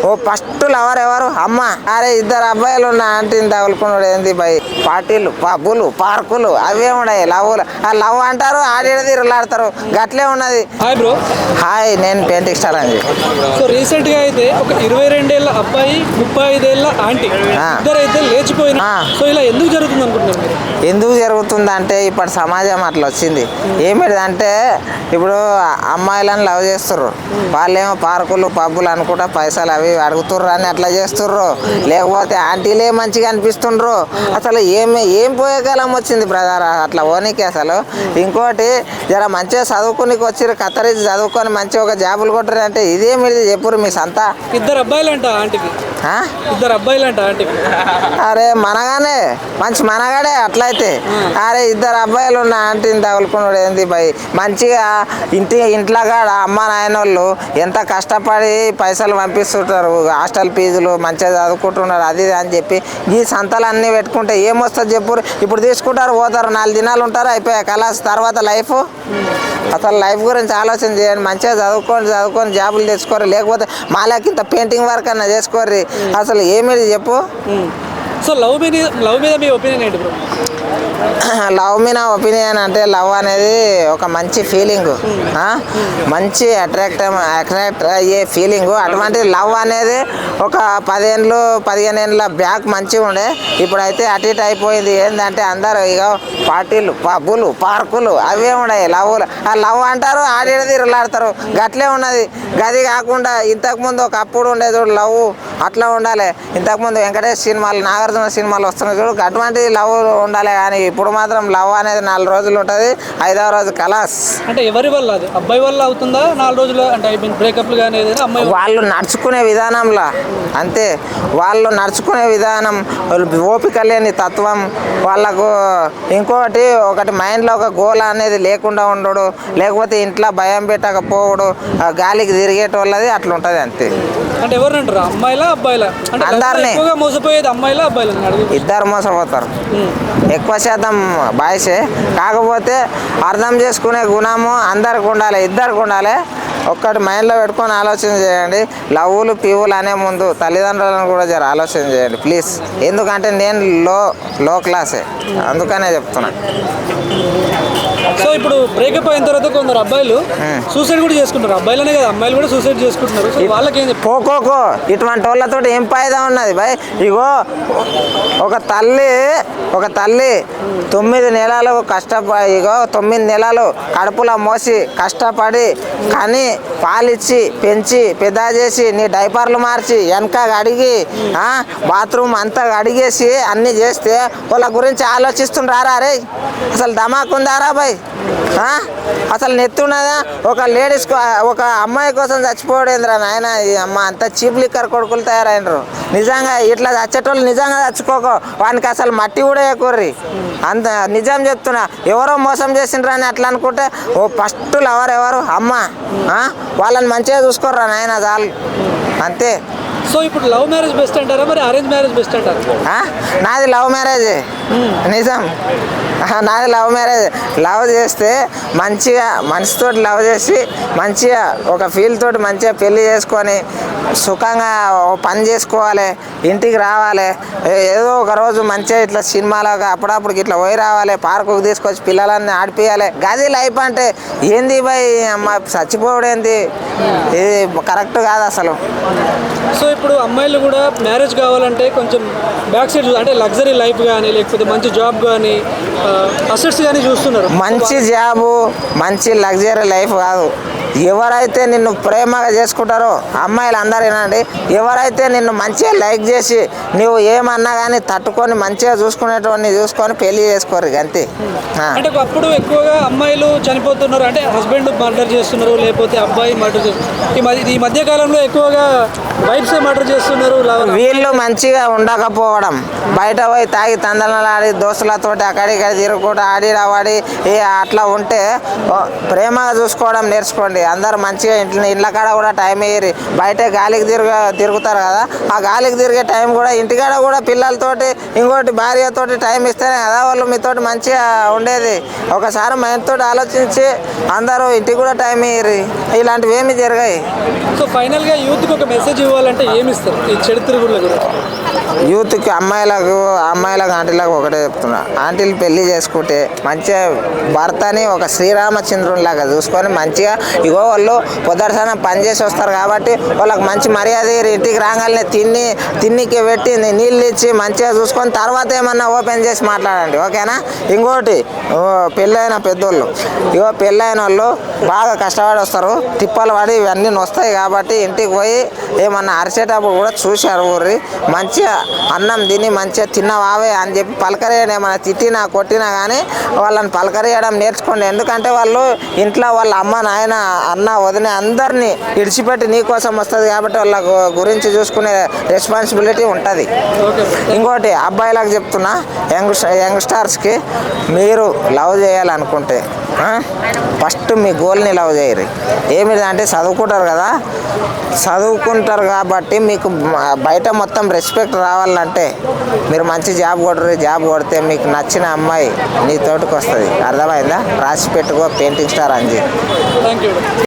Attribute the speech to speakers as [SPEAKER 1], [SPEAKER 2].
[SPEAKER 1] ఓ first lover ఎవరు? అమ్మ. అరే ఇద్దరు అబ్బాయిలు ఉన్న ఆంటీని తగులుకున్నాడు ఏంది బై? పార్టీలు పబ్బులు పార్కులు అవే ఉన్నాయి లవ్లు ఆ లవ్ అంటారు ఆడేడ తిరుగులాడతారు. గట్లే ఉన్నది.
[SPEAKER 2] హాయ్ బ్రో
[SPEAKER 1] హాయ్ నేను పెయింటింగ్ స్టార్ అండి
[SPEAKER 2] సో రీసెంట్గా అయితే ఒక ఇరవై రెండేళ్ళ అబ్బాయి ముప్పై ఐదేళ్ళ ఆంటీ
[SPEAKER 1] ఆ.
[SPEAKER 2] ఇద్దరు అయితే లేచిపోయిన
[SPEAKER 1] ఆ.
[SPEAKER 2] సో ఇలా ఎందుకు జరుగుతుంది అనుకుంటున్నారు
[SPEAKER 1] ఎందుకు జరుగుతుందంటే ఇప్పుడు సమాజం అట్లా వచ్చింది. ఏమిటంటే ఇప్పుడు అమ్మాయిలను లవ్ చేస్తుర్రు. వాళ్ళేమో పార్కులు పబ్బులు అనుకుంటా పైసలు అవి ఇవి అడుగుతుర్రు అని అట్లా చేస్తుర్రు. లేకపోతే ఆంటీలే మంచిగా అనిపిస్తుండ్రు. అసలు ఏమి ఏం పోయే కాలం వచ్చింది బ్రదర్? అట్లా ఓనికి అసలు. ఇంకోటి జర మంచిగా చదువుకునికి వచ్చిర్రు కత్తరించి చదువుకొని మంచిగా ఒక జాబులు కొట్టరు అంటే ఇదేమిది చెప్పురు మీ సంత?
[SPEAKER 2] ఇద్దరు అబ్బాయిలు అంట ఆంటీకి? ఇద్దరు అబ్బాయిలు అంట ఆంటీకి.
[SPEAKER 1] అరే మనగానే మంచి మనగాడే అట్లయితే. అరే ఇద్దరు అబ్బాయిలు ఉన్న ఆంటీని తగులుకున్నాడు ఏంది భయ్? మంచిగా ఇంటి ఇంట్లో కాడ అమ్మ నాయన వాళ్ళు ఎంత కష్టపడి పైసలు పంపిస్తుంటారు. హాస్టల్ ఫీజులు మంచిగా చదువుకుంటున్నారు అది ఇది అని చెప్పి ఈ సంతలు అన్నీ పెట్టుకుంటే ఏమొస్తుంది చెప్పు? ఇప్పుడు తీసుకుంటారు పోతారు నాలుగు దినాలు ఉంటారు అయిపోయా కలాస్ తర్వాత లైఫ్. అసలు లైఫ్ గురించి ఆలోచన చేయండి మంచిగా చదువుకొని చదువుకొని జాబులు తెచ్చుకోరు లేకపోతే మాలకింత పెయింటింగ్ వర్క్ అన్న చేసుకోర్రి. అసలు ఏమిటి చెప్పు?
[SPEAKER 2] సో లవ్ మీద లవ్ మీద మీ ఒపీనియన్ ఏంటి బ్రో?
[SPEAKER 1] లవ్ మీ నా ఒపీనియన్ అంటే లవ్ అనేది ఒక మంచి ఫీలింగ్. మంచి అట్రాక్ట్ అట్రాక్ట్ అయ్యే ఫీలింగ్. అటువంటి లవ్ అనేది ఒక పదేళ్ళు పదిహేను ఏళ్ళ బ్యాక్ మంచిగా ఉండే. ఇప్పుడైతే అటు ఇటు అయిపోయింది. ఏంటంటే అందరూ ఇక పార్టీలు పబ్బులు పార్కులు అవే ఉన్నాయి లవ్లు ఆ లవ్ అంటారు ఆడేడ తిరుగులాడతారు. గట్లే ఉన్నది. గది కాకుండా ఇంతకుముందు ఒక అప్పుడు ఉండేది లవ్ అట్లా ఉండాలి. ఇంతకుముందు వెంకటేష్ సినిమాలు నాగార్జున సినిమాలు వస్తున్నాయి చూడు అటువంటి లవ్ ఉండాలి కానీ ఇప్పుడు మాత్రం లవ్ అనేది నాలుగు రోజులు ఉంటుంది ఐదవ రోజు కలాస్.
[SPEAKER 2] అంటే ఎవరి వల్ల అది? అబ్బాయి వల్ల అవుతుందా? నాలుగు రోజులు అంటే బ్రేకప్లు కానీ అమ్మాయి?
[SPEAKER 1] వాళ్ళు నడుచుకునే విధానంలో అంతే. వాళ్ళు నడుచుకునే విధానం ఓపిక లేని తత్వం వాళ్ళకు ఇంకోటి ఒకటి మైండ్లో ఒక గోల అనేది లేకుండా ఉండడు లేకపోతే ఇంట్లో భయం పెట్టకపోవడు గాలికి తిరిగేటోళ్ళది అట్లా ఉంటుంది అంతే.
[SPEAKER 2] అంటే అంటారు? అమ్మాయిలా అబ్బాయిలా. అంటే
[SPEAKER 1] అందరినీ.
[SPEAKER 2] ఎక్కువగా మోసపోయేది అమ్మాయిలా అబ్బాయిలా నేను అడుగు
[SPEAKER 1] ఇద్దరు మోసపోతారు. ఎక్కువ శాతం బాయ్సే. కాకపోతే అర్థం చేసుకునే గుణము అందరికి ఉండాలి ఇద్దరికి ఉండాలి. ఒక్కటి మైండ్లో పెట్టుకొని ఆలోచన చేయండి. లవ్వులు పివులు అనే ముందు తల్లిదండ్రులను కూడా జర ఆలోచన చేయండి ప్లీజ్. ఎందుకంటే నేను లో లో క్లాసే. అందుకనే చెప్తున్నా.
[SPEAKER 2] సో ఇప్పుడు బ్రేకప్ అయిన తర్వాత కొందరు అబ్బాయిలు సూసైడ్ కూడా చేసుకుంటారు. అబ్బాయిలనే కదా అమ్మాయిలు కూడా సూసైడ్ చేసుకుంటున్నారు. సో వాళ్ళకి ఏం
[SPEAKER 1] పోకోకో ఇటువంటి వాళ్ళతో ఏం ఫాయిదా ఉన్నది? భయ్ ఇగో ఒక తల్లి ఒక తల్లి తొమ్మిది నెలలు కష్టపడి ఇగో తొమ్మిది నెలలు కడుపులో మోసి కష్టపడి కానీ పాలిచ్చి పెంచి పెద్ద చేసి నీ డైపర్లు మార్చి వెనక అడిగి బాత్రూమ్ అంతా అడిగేసి అన్నీ చేస్తే వాళ్ళ గురించి ఆలోచిస్తుండ్రారా రే? అసలు ధమాకుందారా భయ్? ఆ? అసలు నెత్తున్నదా? ఒక లేడీస్ ఒక అమ్మాయి కోసం చచ్చిపోవడేంద్రా నాయన? ఈ అమ్మ అంత చీప్ లిక్కర్ కొడుకులు తయారైనరు. నిజంగా ఇట్లా చచ్చేటోళ్ళు నిజంగా చచ్చుకోకో వానికి అసలు మట్టి కూడా ఎక్కుర్రి అంత నిజం చెప్తున్నా. ఎవరో మోసం చేసిండ్రు అని అట్లా అనుకుంటే ఓ ఫస్ట్ లవర్ ఎవరు? అమ్మ? వాళ్ళని మంచిగా చూసుకోర్రా నాయన చాలు. అంతే.
[SPEAKER 2] సో ఇప్పుడు లవ్ మ్యారేజ్ బెస్ట్ అంటారా? మరి అరేంజ్ మ్యారేజ్ బెస్ట్ అంటారా?
[SPEAKER 1] నాది లవ్ మ్యారేజ్. నిజం. నాది లవ్ మ్యారేజ్ లవ్ చేస్తే మంచిగా మనిషితో లవ్ చేసి మంచిగా ఒక ఫీల్ తోటి మంచిగా పెళ్ళి చేసుకొని సుఖంగా పని చేసుకోవాలి ఇంటికి రావాలి. ఏదో ఒక రోజు మంచిగా ఇట్లా సినిమాలాగా అప్పుడప్పుడు ఇట్లా పోయి రావాలి పార్కుకి తీసుకొచ్చి పిల్లలన్నీ ఆడిపియాలి. గది లైఫ్ అంటే ఏంది భయ్ అమ్మ? చచ్చిపోవడం ఏంది? ఇది కరెక్ట్ కాదు అసలు.
[SPEAKER 2] సో ఇప్పుడు అమ్మాయిలు కూడా మ్యారేజ్ కావాలంటే కొంచెం బ్యాక్ సైడ్ అంటే లగ్జరీ లైఫ్ కానీ లేకపోతే మంచి జాబ్ కానీ అసెట్స్ కానీ చూస్తున్నారు.
[SPEAKER 1] మంచి జాబు మంచి లగ్జరీ లైఫ్ కాదు. ఎవరైతే నిన్ను ప్రేమగా చేసుకుంటారో అమ్మాయిలు అందరూ వినండి ఎవరైతే నిన్ను మంచిగా లైక్ చేసి నువ్వు ఏమన్నా కానీ తట్టుకొని మంచిగా చూసుకునేటువంటి చూసుకొని పెళ్ళి చేసుకోరు అంతే.
[SPEAKER 2] అంటే అప్పుడు ఎక్కువగా అమ్మాయిలు చనిపోతున్నారు అంటే హస్బెండ్ మర్డర్ చేస్తున్నారు లేకపోతే అబ్బాయి మర్డర్ చేస్తున్నారు ఈ మధ్య కాలంలో ఎక్కువగా వైఫ్స్ మర్డర్ చేస్తున్నారు
[SPEAKER 1] వీళ్ళు మంచిగా ఉండకపోవడం బయట పోయి తాగి తందనలాడి దోస్తులతోటి అక్కడిక్కడ తిరుగుకుంటూ ఆడి రావాడి ఏ అట్లా ఉంటే ప్రేమగా చూసుకోవడం నేర్చుకోండి. అందరు మంచిగా ఇంట్లో ఇంట్లో కాడ కూడా టైం వేయరు. బయట గాలికి తిరుగు తిరుగుతారు కదా. ఆ గాలికి తిరిగే టైం కూడా ఇంటికాడ కూడా పిల్లలతోటి ఇంకోటి భార్యతోటి టైం ఇస్తేనే కదా వాళ్ళు మీతోటి మంచిగా ఉండేది. ఒకసారి మైండ్ తోటి ఆలోచించి అందరూ ఇంటికి కూడా టైం వేయరు. ఇలాంటివి ఏమి జరగాయి.
[SPEAKER 2] సో ఫైనల్గా యూత్కి ఒక మెసేజ్ ఇవ్వాలంటే ఏమి ఇస్తారు? ఈ చెడు తిరుగుళ్ళ గురించి.
[SPEAKER 1] యూత్కి అమ్మాయిలకు అమ్మాయిలకు ఆంటీలకు ఒకటే చెప్తున్నా. ఆంటీలు పెళ్ళి చేసుకుంటే మంచిగా భర్తని ఒక శ్రీరామచంద్రునిలాగా చూసుకొని మంచిగా ఇగో వాళ్ళు పొద్దున పని చేసి వస్తారు కాబట్టి వాళ్ళకి మంచి మర్యాద ఇంటికి రాగానే తిని తిన్నికి పెట్టి నీళ్ళు ఇచ్చి మంచిగా చూసుకొని తర్వాత ఏమన్నా ఓపెన్ చేసి మాట్లాడండి. ఓకేనా? ఇంకోటి ఓ పెళ్ళైన పెద్దోళ్ళు. ఇగో పెళ్ళైన వాళ్ళు బాగా కష్టపడి వస్తారు. తిప్పలు పడి ఇవన్నీ వస్తాయి కాబట్టి ఇంటికి పోయి ఏమన్నా అరిచేటప్పుడు కూడా చూశారు ఊరి మంచిగా అన్నం తిని మంచిగా తిన్నవావే అని చెప్పి పలకరేయడం ఏమైనా తిట్టినా కొట్టినా కానీ వాళ్ళని పలకరేయడం నేర్చుకోండి. ఎందుకంటే వాళ్ళు ఇంట్లో వాళ్ళ అమ్మ నాయన అన్న వదిన అందరినీ ఇడిచిపెట్టి నీ కోసం వస్తుంది కాబట్టి వాళ్ళ గురించి చూసుకునే రెస్పాన్సిబిలిటీ ఉంటుంది. ఇంకోటి అబ్బాయిలకు చెప్తున్నా యంగ్ యంగ్స్టార్స్కి మీరు లవ్ చేయాలనుకుంటే ఫస్ట్ మీ గోల్ని ఇలా చేయరు. ఏమిటంటే చదువుకుంటారు కదా? చదువుకుంటారు కాబట్టి మీకు బయట మొత్తం రెస్పెక్ట్ రావాలంటే మీరు మంచి జాబ్ కొట్టరు. జాబ్ కొడితే మీకు నచ్చిన అమ్మాయి నీ తోటికి వస్తుంది. అర్థమైందా? రాసి పెట్టుకో పెయింటింగ్ స్టార్ అంజీ
[SPEAKER 2] థ్యాంక్